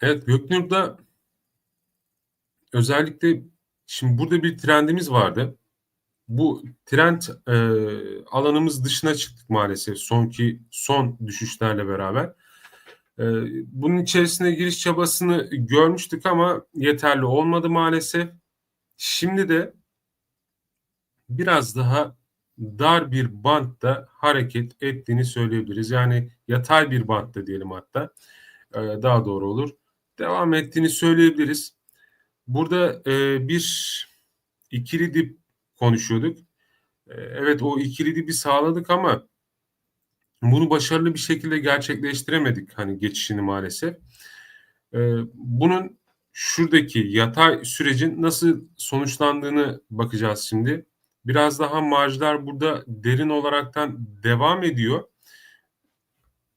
Evet, Göknur'da özellikle şimdi burada bir trendimiz vardı. Bu trend e, alanımız dışına çıktık maalesef sonki son düşüşlerle beraber. E, bunun içerisine giriş çabasını görmüştük ama yeterli olmadı maalesef. Şimdi de biraz daha dar bir bantta hareket ettiğini söyleyebiliriz. Yani yatay bir bantta diyelim hatta e, daha doğru olur. Devam ettiğini söyleyebiliriz. Burada e, bir ikili dip konuşuyorduk. E, evet o ikili dibi sağladık ama bunu başarılı bir şekilde gerçekleştiremedik hani geçişini maalesef. E, bunun şuradaki yatay sürecin nasıl sonuçlandığını bakacağız şimdi. Biraz daha marjlar burada derin olaraktan devam ediyor.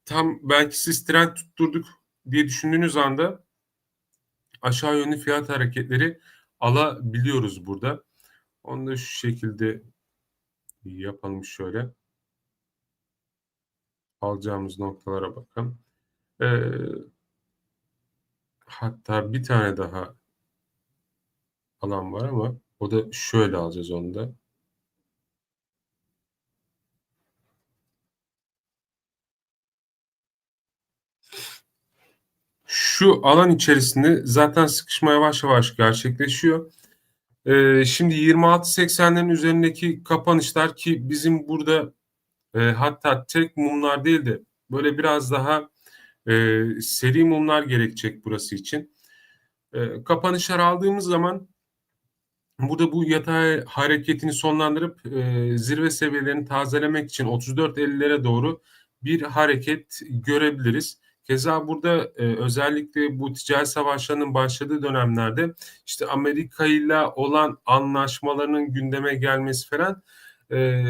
Tam belki siz trend tutturduk diye düşündüğünüz anda aşağı yönlü fiyat hareketleri alabiliyoruz burada. Onu da şu şekilde yapalım şöyle. Alacağımız noktalara bakın. Ee, hatta bir tane daha alan var ama o da şöyle alacağız onu da. Şu alan içerisinde zaten sıkışma yavaş yavaş gerçekleşiyor. Ee, şimdi 26.80'lerin üzerindeki kapanışlar ki bizim burada e, hatta tek mumlar değil de böyle biraz daha e, seri mumlar gerekecek burası için. E, kapanışlar aldığımız zaman burada bu yatay hareketini sonlandırıp e, zirve seviyelerini tazelemek için 34.50'lere doğru bir hareket görebiliriz. Keza burada e, özellikle bu ticaret savaşlarının başladığı dönemlerde işte Amerika ile olan anlaşmalarının gündeme gelmesi falan e,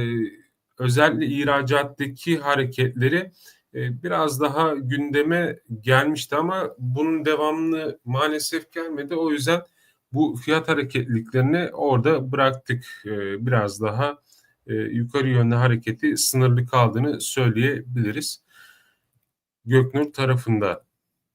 özellikle ihracattaki hareketleri e, biraz daha gündeme gelmişti ama bunun devamlı maalesef gelmedi. O yüzden bu fiyat hareketliliklerini orada bıraktık. E, biraz daha e, yukarı yönlü hareketi sınırlı kaldığını söyleyebiliriz. Göknur tarafında.